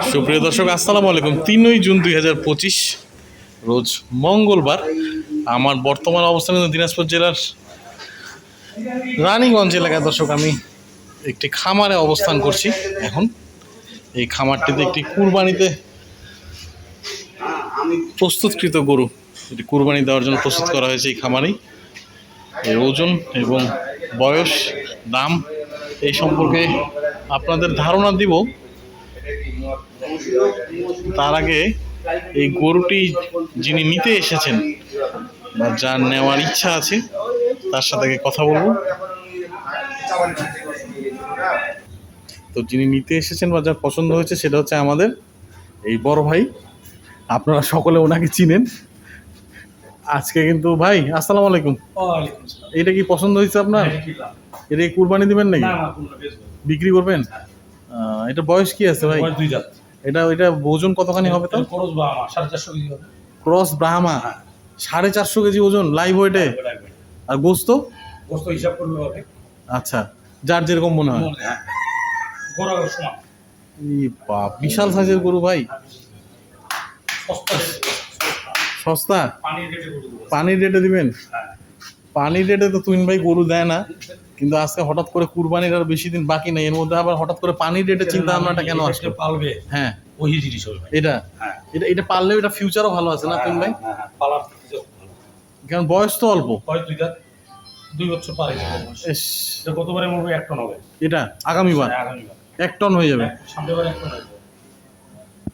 সুপ্রিয় দর্শক, আসসালামু আলাইকুম। তিনই জুন দুই হাজার পঁচিশ, রোজ মঙ্গলবার। আমার বর্তমান অবস্থান দিনাজপুর জেলার রানীগঞ্জ এলাকায়। দর্শক, আমি একটি খামারে অবস্থান করছি এখন। এই খামারটিতে একটি কুরবানিতে প্রস্তুতকৃত গরু এটি কুরবানি দেওয়ার জন্য প্রস্তুত করা হয়েছে এই খামারেই। এর ওজন এবং বয়স, দাম এই সম্পর্কে আপনাদের ধারণা দিব। তার আগে এই গরুটি যিনি নিতে এসেছেন বা যার নেওয়ার ইচ্ছা আছে তার সাথে আগে কথা বলব। তো যিনি নিতে এসেছেন বা যার পছন্দ হয়েছে সেটা হচ্ছে আমাদের এই বড় ভাই। আপনারা সকলে ওনাকে চিনেন। আজকে কিন্তু ভাই আসসালামু আলাইকুম। এটা কি পছন্দ হয়েছে আপনার? হ্যাঁ, এটা কি কুরবানি দিবেন নাকি। বিক্রি করবেন? আহ, এটা বয়স কি আছে ভাই দুই জাত। এটা এটা ওজন কতখানি হবে তো এর খরচ বা সাড়ে চারশো কেজি হবে। ক্রস ব্রাহ্মা হ্যাঁ। সাড়ে চারশো কেজি ওজন লাইভ ওয়েটে। আর গোস্ত গোস্ত হিসাব করলে হবে। আচ্ছা যার যেরকম মনে হয় হ্যাঁ। বাপ বিশাল সাইজের গরু ভাই সস্তা সস্তা পানির রেটে দিবেন হ্যাঁ। পানির রেটে তো তুইন ভাই গরু দেয় না কিন্তু আজকে হঠাৎ করে কুরবানির আর বেশি দিন বাকি নেই এর মধ্যে আবার হঠাৎ করে পানির রেটে চিন্তা ভাবনাটা কেন আসলো? পালবে হ্যাঁ। ওই জিনিস হবে। এটা? হ্যাঁ। এটা এটা পারলেও এটা ফিউচারও ভালো আছে না তুমি ভাই? হ্যাঁ, হ্যাঁ, পালার কারণ বয়স তো অল্প। বয়স দুই জাত, দুই বছর পার গতবারে মনে হয় এক টন হবে। এটা? আগামীবার হ্যাঁ। এক টন হয়ে যাবে। সামনেবার এক টন হবে।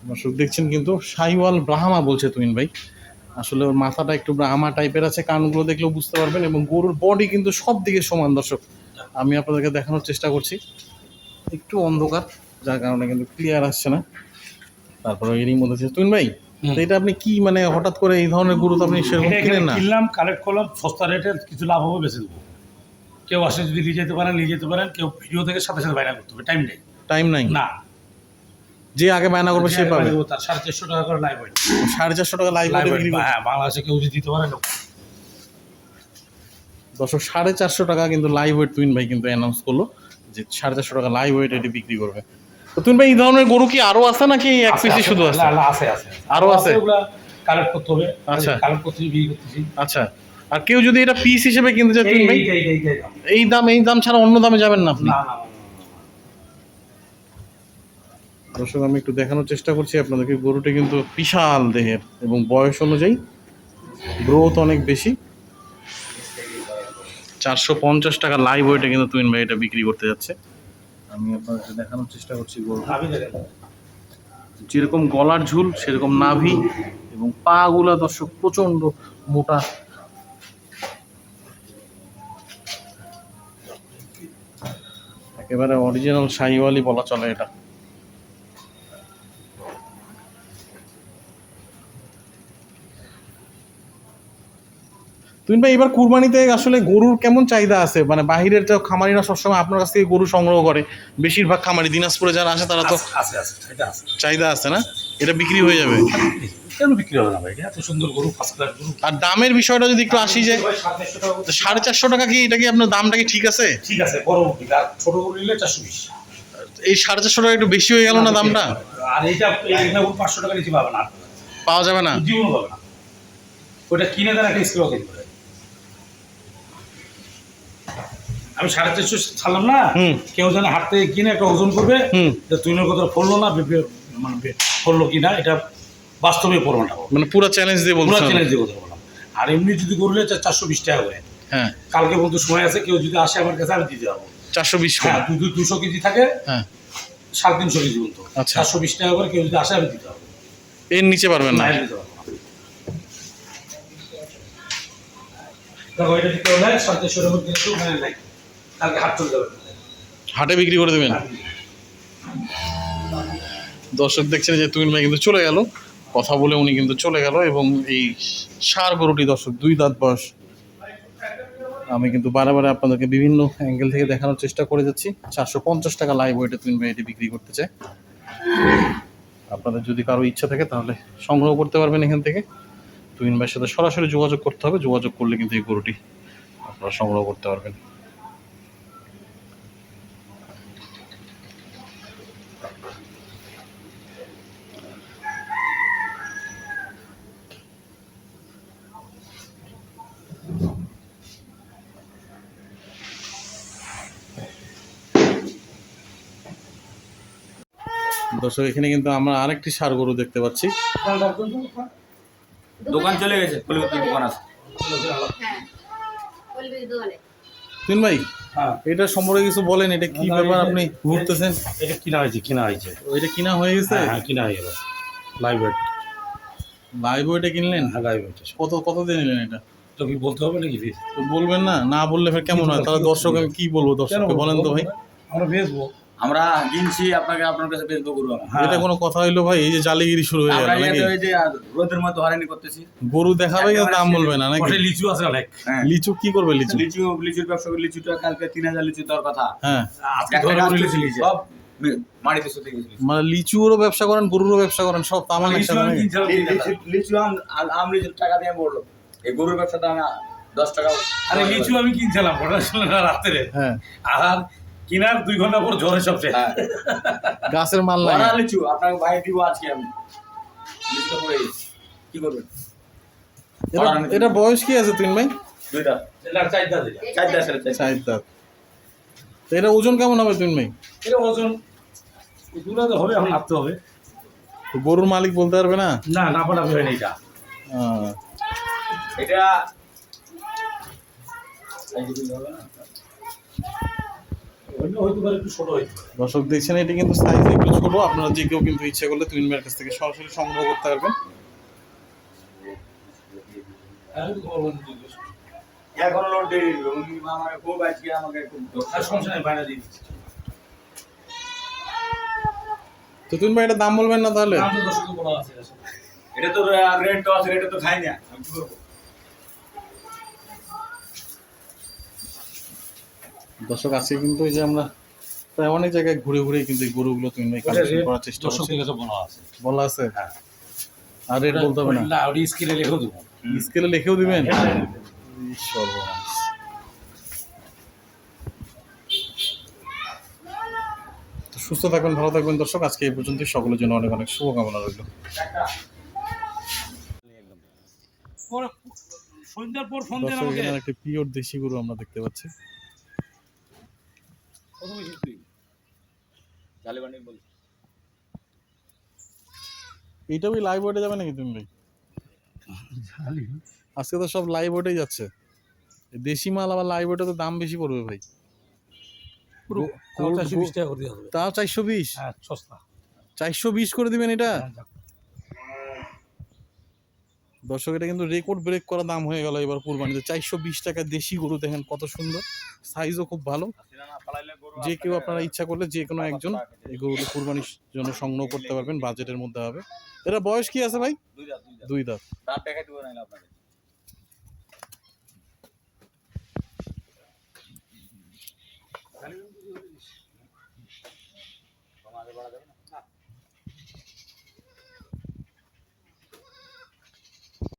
দর্শক দেখছেন কিন্তু শাহিওয়াল ব্রাহ্মা বলছে তুইন ভাই। আসলে ওর মাথাটা একটু ব্রাহ্মা টাইপের আছে কানগুলো দেখলেও বুঝতে পারবেন এবং গরুর বডি কিন্তু সব দিকে সমান দর্শক। আমি আপনাদেরকে দেখানোর চেষ্টা করছি। একটু অন্ধকার যার কারণে কিন্তু ক্লিয়ার আসছে না। তারপরে এরই মধ্যে তুইন ভাই তো এটা আপনি কি মানে হঠাৎ করে এই ধরনের গরু তো আপনি সেরকম কিনেন না? কিনলাম কালেক্ট করলাম সস্তা রেটে কিছু লাভ হবে বেশি দেবো। কেউ আসে যদি নিয়ে যেতে পারেন নিয়ে যেতে পারেন কেউ ভিডিও থেকে সাথে সাথে বাইনা করতে হবে টাইম নেই। টাইম নাই? না। যে আগে বায়না করবে সে পাবে। সাড়ে চারশো টাকা করে লাইভ হয়। সাড়ে চারশো টাকা লাইভ হ্যাঁ বাংলাদেশে কেউ যদি দিতে পারে দর্শক সাড়ে চারশো টাকা কিন্তু লাইভ ওয়েট তুইন ভাই কিন্তু অ্যানাউন্স করল যে সাড়ে চারশো টাকা লাইভ ওয়েট এটি বিক্রি করবে। তো তুইন ভাই এই ধরনের গরু কি আরও আছে নাকি এক পিসি শুধু আছে? আছে আছে। আরও আছে? কালেক্ট করতে হবে। আচ্ছা। কালেক্ট করতে বিয়ে করতেছি। আচ্ছা। আর কেউ যদি এটা পিস হিসেবে কিনতে চায় তুইন ভাই? এই- দাম। এই দাম ছাড়া অন্য দামে যাবেন না আপনি? দর্শক আমি একটু দেখানোর চেষ্টা করছি আপনাদেরকে। গরুটি কিন্তু বিশাল দেহের এবং বয়স অনুযায়ী গ্রোথ অনেক বেশি। চারশো পঞ্চাশ টাকা লাইভ ওয়েটে কিন্তু তুইন ভাই এটা বিক্রি করতে যাচ্ছে। আমি আপনাদেরকে দেখানোর চেষ্টা করছি। যেরকম গলার ঝুল সেরকম নাভি এবং পা গুলা দর্শক প্রচণ্ড মোটা। একেবারে অরিজিনাল শাহিওয়ালি বলা চলে এটা। তুমি ভাই এবার কুরবানিতে আসলে গরুর কেমন চাহিদা আছে? মানে বাহিরের তো খামারিরা সবসময় আপনার কাছ থেকে গরু সংগ্রহ করে। বেশিরভাগ খামারি দিনাজপুরে যারা আসে তারা তো চাহিদা আছে। না? এটা বিক্রি হয়ে যাবে? কেন বিক্রি হবে না ভাই? এত সুন্দর গরু ফার্স্ট ক্লাস গরু। আর দামের বিষয়টা যদি একটু আসি যে সাড়ে চারশো টাকা কি এটা কি আপনার দামটা কি ঠিক আছে? ঠিক আছে বড় আর ছোট গরু নিলে চারশো বিশ। এই সাড়ে চারশো টাকা একটু বেশি হয়ে গেল না দামটা? আর এইটা এইটা পাঁচশো টাকা নিচে পাবে না। পাওয়া যাবে না? জীবন পাবে না। ওইটা কিনে দেন একটা স্ক্রিন কিনবে আমি সাড়ে চারশো ছাড়লাম না। কেউ যেন হাট থেকে কিনে একটা ওজন করবে যে তুই কথা ফললো না মানে ফললো কি না এটা বাস্তবে প্রমাণটা মানে পুরো চ্যালেঞ্জ দিয়ে পুরো চ্যালেঞ্জ দিয়ে কথা বললাম আর এমনি যদি করলে চারশো বিশ টাকা করে। হ্যাঁ। কালকে পর্যন্ত সময় আছে কেউ যদি আসে আমার কাছে আমি দিতে পারব চারশো বিশ হ্যাঁ দুশো কেজি থাকে হ্যাঁ। সাড়ে তিনশো কেজি পর্যন্ত আচ্ছা। চারশো বিশ টাকা করে কেউ যদি আসে আমি দিতে পারব এর নিচে পারবেন না। দিতে পারব। দেখো এটা দিতে হলে সাড়ে চারশো টাকা কিন্তু মানে নাই হাট বিক্রি করে দেবেন? দর্শক দেখছেন যে তুমিন ভাই কিন্তু চলে গেল। কথা বলে উনি কিন্তু চলে গেল এবং এই সার গরুটি দর্শক দুই দাঁত বয়স। আমি কিন্তু বারে বারে আপনাদেরকে বিভিন্ন অ্যাঙ্গেল থেকে দেখানোর চেষ্টা করে যাচ্ছি। চারশো পঞ্চাশ টাকা লাইভ ওয়েটে তুমিন ভাই এটি বিক্রি করতে চায়। আপনাদের যদি কারও ইচ্ছা থাকে তাহলে সংগ্রহ করতে পারবেন এখান থেকে। তুমিন ভাইয়ের সাথে সরাসরি যোগাযোগ করতে হবে। যোগাযোগ করলে কিন্তু এই গরুটি আপনারা সংগ্রহ করতে পারবেন। দর্শক এখানে কিন্তু আমরা আরেকটি সার গরু দেখতে পাচ্ছি। দোকান চলে গেছে দোকান আছে। হ্যাঁ তুমিন ভাই হ্যাঁ। এটা সম্পর্কে কিছু বলেন এটা কি ব্যাপার আপনি ঘুরতেছেন? এটা কিনা হয়েছে কিনা হয়েছে। ওইটা কিনা হয়ে গেছে? হ্যাঁ হ্যাঁ কিনা হয়ে গেল। লাইভ ওয়েট লাইভ কিনলেন? হ্যাঁ লাইভ ওয়েট কত কত দিয়ে নিলেন এটা? তো কি বলতে হবে নাকি বলবেন না না বললে ফের কেমন হয়? তাহলে দর্শক আমি কি বলব দর্শককে? বলেন তো ভাই। আমরা বেচবো। আমরা কিনছি আপনাকে আপনার কাছে বেচবো হ্যাঁ। এটা কোনো কথা হইল ভাই এই যে জালিগিরি শুরু হয়ে গেল নাকি? ওই যে রোদের মধ্যে হয়রানি করতেছি। গরু দেখাবে কিন্তু দাম বলবে না নাকি? ওটা লিচু আছে অনেক। হ্যাঁ। লিচু কি করবে লিচু? লিচু লিচুর ব্যবসা করে লিচুটা কালকে তিন হাজার লিচু দেওয়ার কথা। হ্যাঁ। আজকে ধরে লিচু লিচু। সব মাটিতে শুতে গেছিল মানে লিচুরও ব্যবসা করেন গরুরও ব্যবসা করেন সব তামান লিচু আমি লিচুর টাকা দিয়ে বলল এই গরুর ব্যবসাটা দশ টাকা আরে লিচু আমি কিনছিলাম ঘটনা রাত্রে। হ্যাঁ। আর কিনার দুই ঘণ্টা পর জ্বরে সব শেষ হ্যাঁ। গাছের মাল লাগে লিচু আপনাকে ভাই দিব আজকে আমি। পড়ে কি করবেন? এটা- বয়স কি আছে তুই ভাই? দুইটা। এটা দিলা চারটা তো এটা ওজন কেমন হবে তুই ভাই? এটা ওজন দূরা তো হবে এখন নামতে হবে। তো গরুর মালিক বলতে পারবে না? না না পারা হবে না এটা। এটা একটু ছোট হইতে পারে দর্শক দেখছেন, এটা কিন্তু সাইজ একটু ছোট। আপনারা যে কেউ কিন্তু ইচ্ছে করলে তুইন ভাইয়ের কাছ থেকে সরাসরি সংগ্রহ করতে পারবেন। এখন আমাকে দিয়ে দিচ্ছি তো তুইন ভাই এটা দাম বলবেন না তাহলে? এটা তো রেট আছে রেটে তো খাই না। আমি কি করব? দর্শক আজকে কিন্তু এই যে আমরা প্রায় অনেক জায়গায় ঘুরে ঘুরে কিন্তু এই গরুগুলো ভাই কালেকশন করার চেষ্টা দর্শক করছি। বলা আছে। বলা আছে? হ্যাঁ। আর রেট বলতে হবে না। না ওটা স্কেলে লিখেও দেবো। স্কেলে লিখেও দিবেন? হ্যাঁ। ইস, সর্বনাশ। সুস্থ থাকবেন ভালো থাকবেন দর্শক। আজকে এই পর্যন্ত সকলের জন্য অনেক অনেক শুভকামনা রইল। সন্ধ্যার পর ফোন দেন আমাকে একটা পিওর দেশি গরু আমরা দেখতে পাচ্ছি। প্রথমে বল। এইটা ওই লাইভ যাবে নাকি তুমি ভাই? আজকে তো সব লাইভ যাচ্ছে। দেশি মাল আবার লাইভ তো দাম বেশি পড়বে ভাই। গোল্ড- চারশো বিশ চারশো হ্যাঁ সস্তা। চারশো বিশ করে দিবেন এটা? হ্যাঁ, দর্শক এটা কিন্তু রেকর্ড ব্রেক করা দাম হয়ে গেল এবার কুরবানিতে। চারশো বিশ টাকা দেশি গরু দেখেন কত সুন্দর। সাইজও খুব ভালো। যে কেউ আপনারা ইচ্ছা করলে যে কোনো একজন এই গরুগুলো কুরবানির জন্য সংগ্রহ করতে পারবেন, বাজেটের মধ্যে হবে। এটা বয়স কি আছে ভাই? দুই দাঁত দুই দাঁত।